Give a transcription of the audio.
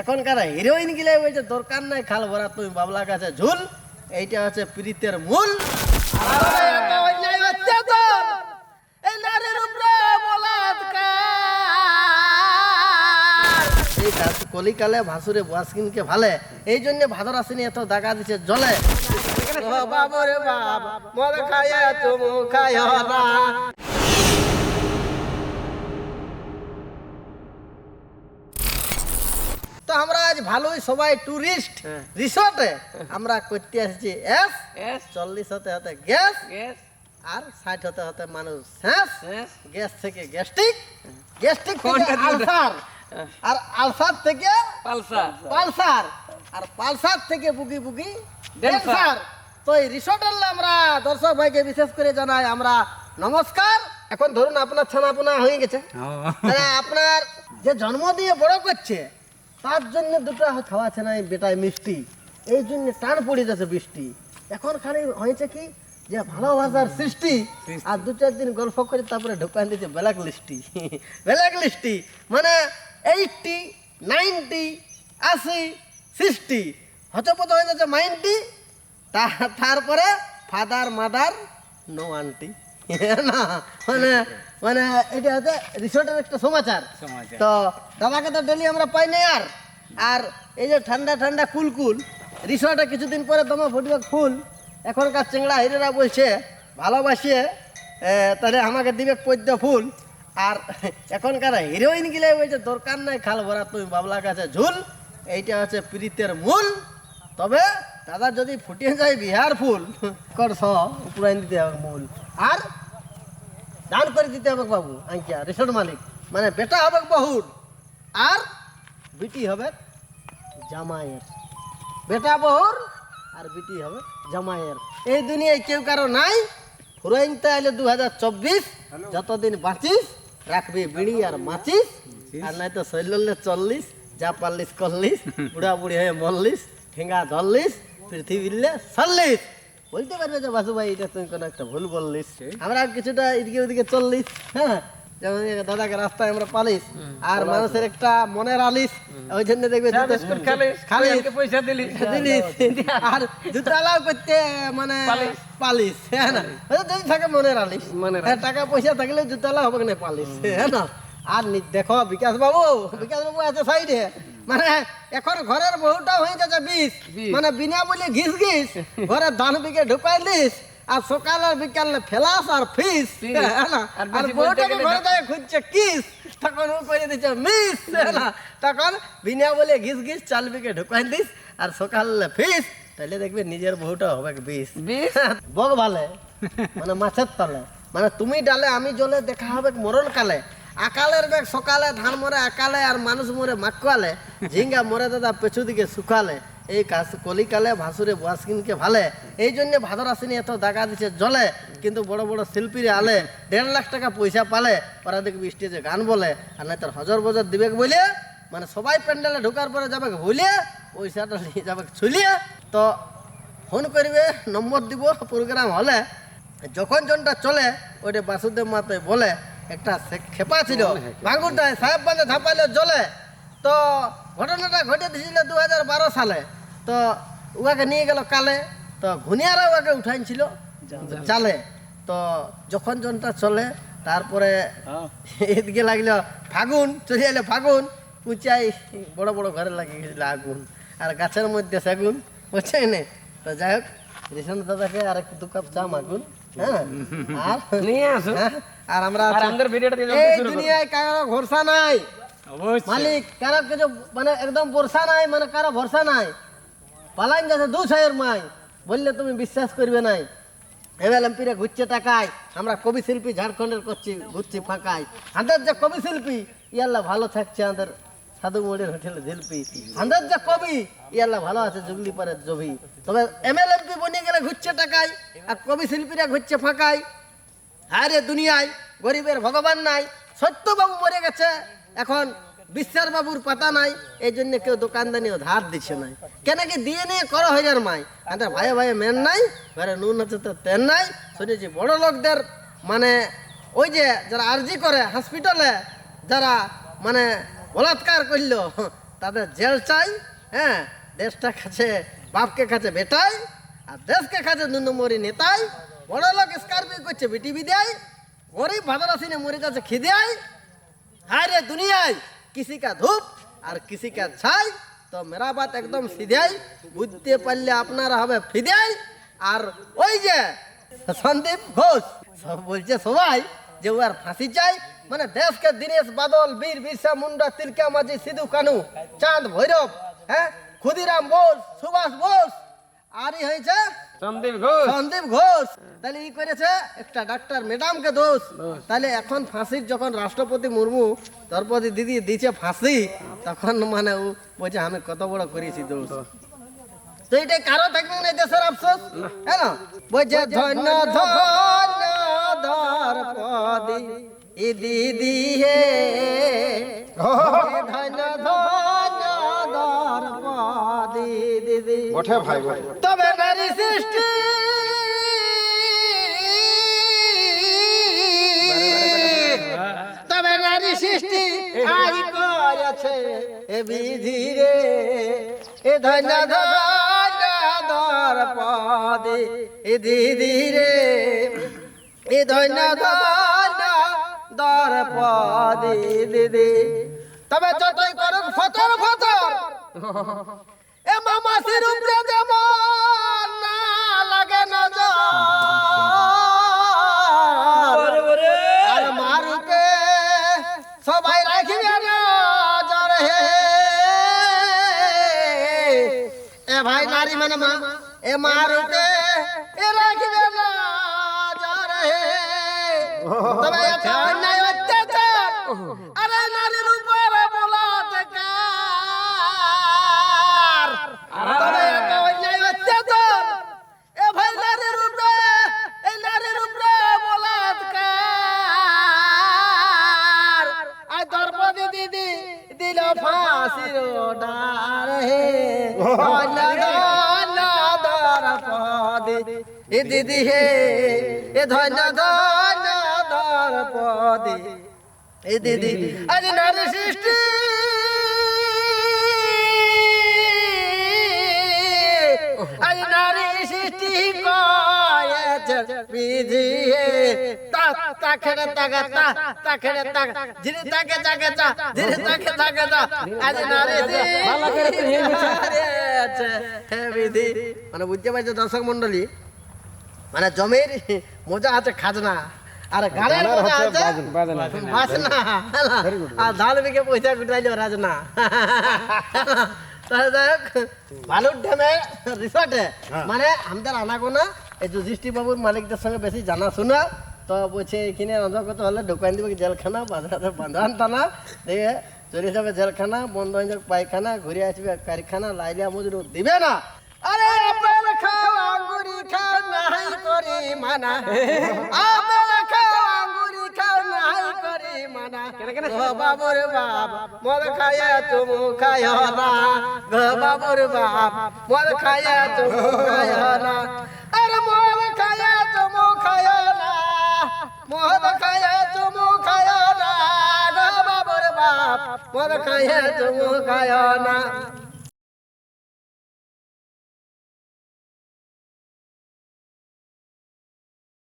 এখনকার হিরোইন গিলে বলছে দরকার নাই, খাল ভরা তুমি বাবলা কাছে ঝুল। এইটা হচ্ছে প্রীতের মূল। কলিকালে ভাসুরে বাসকিনকে ভালে, এই জন্য ভাদর আসেনি, এত দাগা দিছে জলে। বাবরে বাব তুমি আমরা আজ ভালোই সবাই টুরিস্ট রিসোর্টে আমরা করতে আসছি এস চল্লিশ হতে হতে গ্যাস আর ষাট হতে হতে মানুষ শেষ yes. গ্যাস থেকে গ্যাস্ট্রিক গ্যাস্ট্রিক থেকে আলসার আর আলসার থেকে পালসার। পালসার আর পালসার থেকে বুকি বুকি ডেনসার। ডেনসার তো এই রিসোর্টের আমরা দর্শক ভাইকে বিশেষ করে জানাই আমরা নমস্কার। এখন ধরুন আপনার ছানাপোনা হয়ে গেছে। আপনার যে জন্ম দিয়ে বড় করছে তার জন্য দুটো খাওয়াচ্ছে না বেটায় মিষ্টি। এই জন্য টান পড়ে যাচ্ছে বৃষ্টি। এখন খালি হয়েছে কি, যে ভালোবাসার সৃষ্টি, আর দু চার দিন গল্প করে তারপরে ঢোকান দিচ্ছে ব্ল্যাক লিস্টি ব্ল্যাক লিস্টি মানে এইটটি নাইনটি আশি সৃষ্টি হচপচ হয়ে যাচ্ছে মাইনটি তারপরে ফাদার মাদার নো আন্টি না মানে মানে এটা হচ্ছে রিসোর্টের একটা সমাচার। তো দাদাকে তো ডেলি আমরা পাই না আর। আর এই যে ঠান্ডা ঠান্ডা কুল কুল রিসোর্টে কিছুদিন পরে তোমার ফুটবে ফুল। এখনকার চেংড়া হিরেরা বলছে ভালোবাসিয়ে তাহলে আমাকে দিবে পদ্য ফুল। আর এখনকার হিরোইন গিলে বলছে দরকার নাই খাল ভরা তুমি বাবলা কাছে ঝুল। এইটা হচ্ছে প্রীতের মূল। তবে দাদা যদি ফুটিয়ে যায় বিহার ফুল করছ পুরাই দিতে হবে মূল। আর দান করে দিতে হবে বাবু আঙ্কিয়া রিসোর্ট মালিক। মানে বেটা হবে বহুর আর বিটি হবে জামাইয়ের। বেটা বহুর আর বিটি হবে জামাইয়ের। এই দুনিয়ায় কেউ কারও নাই ফুরাইনতে আইলে দু হাজার চব্বিশ যতদিন বাঁচিস রাখবি বিড়ি আর মাচিস আর নাই তো শৈল্যে চল্লিশ যা পারলিস করলিস বুড়া বুড়ি হয়ে মরলিস ঠেঙ্গা ধরলিস পৃথিবীলে চল্লিশ বলতে পারবে যে বাসু ভাই এটা তুমি কোনো একটা ভুল বললিস। আমরা কিছুটা এদিকে ওদিকে চললিস হ্যাঁ? যেমন দাদাকে রাস্তায় আমরা পালিস আর মানুষের একটা মনের আলিস ওই জন্য দেখবে পয়সা দিলি। দিলিস। আর জুতালাও করতে মানে পালিস। হ্যাঁ না? যদি থাকে মনের আলিস। মনের হ্যাঁ, টাকা পয়সা থাকলে জুতালা হবে না পালিস হ্যাঁ না? আর দেখো বিকাশ বাবু বিকাশ বাবু আছে সাইডে মানে এখন ঘরের বহুটা হয়ে যাচ্ছে বিষ। মানে বিনা বলে ঘিস ঘিস ঘরে ধান বিকে ঢুকাইলিস আর সকাল আর বিকালে ফেলাস আর ফিস। হ্যাঁ আর বউটাকে ঘরে যায় খুঁজছে কিস। তখন ও করে দিচ্ছে মিস। হ্যাঁ না? তখন বিনা বলে ঘিস ঘিস চাল বিকে ঢুকাই দিস আর সকালে ফিস। তাহলে দেখবে নিজের বহুটা হবে বিষ। বিষ? বগ ভালে। মানে মাছের তলে। মানে তুমি ডালে আমি জলে দেখা হবে মরণ কালে। আকালের বেগ সকালে ধান মরে, আকালে আর মানুষ মরে মাকুয়ালে ঝিঙ্গা মরে দাদা পেছু দিকে শুকালে, এই কাজ কলিকালে ভাসুরে বাসকিনকে ভালে, এই জন্য ভাদর আসেনি এত দাগা দিছে জলে, কিন্তু বড় বড় শিল্পীরে আলে, দেড় লাখ টাকা পয়সা পালে ওরা দেখবি স্টেজে গান বলে, আর নাই তোর হজর বজর দিবে বলে মানে সবাই প্যান্ডেলে ঢোকার পরে যাবে ভুলিয়ে পয়সাটা নিয়ে যাবে ছুলিয়ে তো ফোন করবে, নম্বর দিব, প্রোগ্রাম হলে, যখন জনটা চলে, ওইটা বাসুদেব মাতে বলে একটা খেপা ছিল। ভাঙুরটায় সাহেব বাঁধে ধাপাইলে জলে তো ঘটনাটা ঘটে দিয়েছিল দু হাজার বারো সালে। তো উহাকে নিয়ে গেল কালে। তো ঘুনিয়ারা উহাকে উঠাইছিল জালে। তো যখন জনটা চলে তারপরে এদিকে লাগল ফাগুন চলে এলো ফাগুন। উঁচাই বড় বড় ঘরে লাগিয়ে গেছিল আগুন আর গাছের মধ্যে সেগুন। বুঝছে নে? তো যাই হোক রেশন দাদাকে আর একটু দু কাপ চা মাগুন। হ্যাঁ। নিয়ে আসো। হ্যাঁ, আর আমরা আর আমাদের ভিডিওটা দিয়ে এই দুনিয়ায় কারও ভরসা নাই। অবশ্যই। মালিক কারও কিছু মানে একদম ভরসা নাই মানে কারও ভরসা নাই। পালাইন গেছে দু ছয়ের মাই। বললে তুমি বিশ্বাস করবে নাই। ঘুরছে টাকায় আমরা কবি শিল্পী ঝাড়খণ্ডের করছি ঘুরছি ফাঁকায়। আমাদের যে কবি শিল্পী ইয়াল্লা ভালো থাকছে আমাদের। সাধু মোড়ের হোটেলে ঝিলপি আমাদের যে কবি ইয়াল্লা ভালো আছে জুগলি পারের জবি। তবে এমএলএমপি বনে গেলে ঘুরছে টাকায়, আর কবি শিল্পীরা ঘুরছে ফাঁকায়। আরে দুনিয়ায়, গরিবের ভগবান নাই, সত্যবাবু মরে গেছে, এখন বিশ্বাস বাবুর পাতা নাই, এই জন্য কেউ দোকানদানিও ধার দিচ্ছে নাই। কেন কি দিয়ে নিয়ে করো হাজার মাই? আমাদের ভাই ভাই মেন নাই, ঘরে নুন আছে তো তেন নাই, শুনেছি বড় লোকদের মানে ওই যে যারা আর্জি করে হসপিটালে যারা মানে বলাৎকার করল, তাদের জেল চাই হ্যাঁ দেশটা কাছে, বাপকে কাছে বেটাই আর দেশকে কাছে দু নম্বরই নেতাই বড় লোক স্কার্পিও করছে বিটিভি দেয় গরিব ভাদারাসিনে মরি কাছে খিদে আয় হায় রে দুনিয়ায় কৃষি কা ধূপ আর কৃষি কা ছাই, তো মেরা বাত একদম সিধাই, বুঝতে পারলে আপনারা হবে ফিদাই, আর ওই যে সন্দীপ ঘোষ, সব বলছে সবাই যে ও আর ফাঁসি চাই মানে দেশকে দীনেশ বাদল বীর বিরসা মুন্ডা তিলকা মাঝি সিধু কানু চাঁদ ভৈরব হ্যাঁ? ক্ষুদিরাম বোস সুভাষ বোস আরই হয়েছে সন্দীপ ঘোষ। সন্দীপ ঘোষ। তাহলে ই করেছে একটা ডাক্তার ম্যাডামকে দোষ। তাহলে এখন ফাঁসির যখন রাষ্ট্রপতি মুর্মু দ্রৌপদী দিদি দিচ্ছে ফাঁসি তখন মানে ও বলছে আমি কত বড় করেছি দোষ। তো এটাই কারও থাকবে না এই দেশের আফসোস? হ্যাঁ বলছে ধন্য ধন্য দ্রৌপদী ই দিদি হে ধন্য ধন্য দ্রৌপদী দিদি। বটে ভাই তবে নারী সৃষ্টি। তবে নারী সৃষ্টি আই করেছে এ বিধি রে। এ ধন্য ধন্য দর পদে এ দিদি রে। এ ধন্য ধন্য দর পদে দিদি তবে যতই করুক ফতর ফতর এ মামা সিরুপরে যেমন না লাগে নজর আর মারুকে সবাই রাখিবে নজর হে এ ভাই নারী মানে মা এ মারুকে এ রাখিবে নজর হে তবে একটা অন্যায় অত্যাচার দ্রৌপদী দিদি দিল ফাঁসির ডার হে। ধন্য দ্রৌপদী এ দিদি হে এ ধন্য ধন্য দ্রৌপদী এ দিদি। আজ নারী সৃষ্টি। আজ নারী সৃষ্টি কয়েছে বিধি হে। মানে বুঝতে পারছ দর্শক মন্ডলী মানে জমির মজা আছে খাজনা আর গানের আর ধান বিকে পয়সা কুটাইলো রাজনা মানে আমাদের আনাগোনা, এই যুধিষ্ঠি বাবুর মালিকদের সঙ্গে বেশি জানাশোনা তো বলছে এখানে রাজা কত হলে ঢোকান দিবে জেলখানা বাঁধান টানা। দিয়ে চলে যাবে জেলখানা বন্ধ হয়ে যাবে পায়খানা, ঘুরে আসবে কারখানা লাইলিয়া মজুর দিবে না। আরে আপেল খাও, আঙ্গুরি খাও মানা। আপেল খাও, আঙ্গুরি খাও করি মানা। বাবুর বাপ, মদ খায়া তুমু খায় না। বাবুর বাপ, মদ খায় না। না গো বাবুর বাপ মদ খায়া তুমু খায় না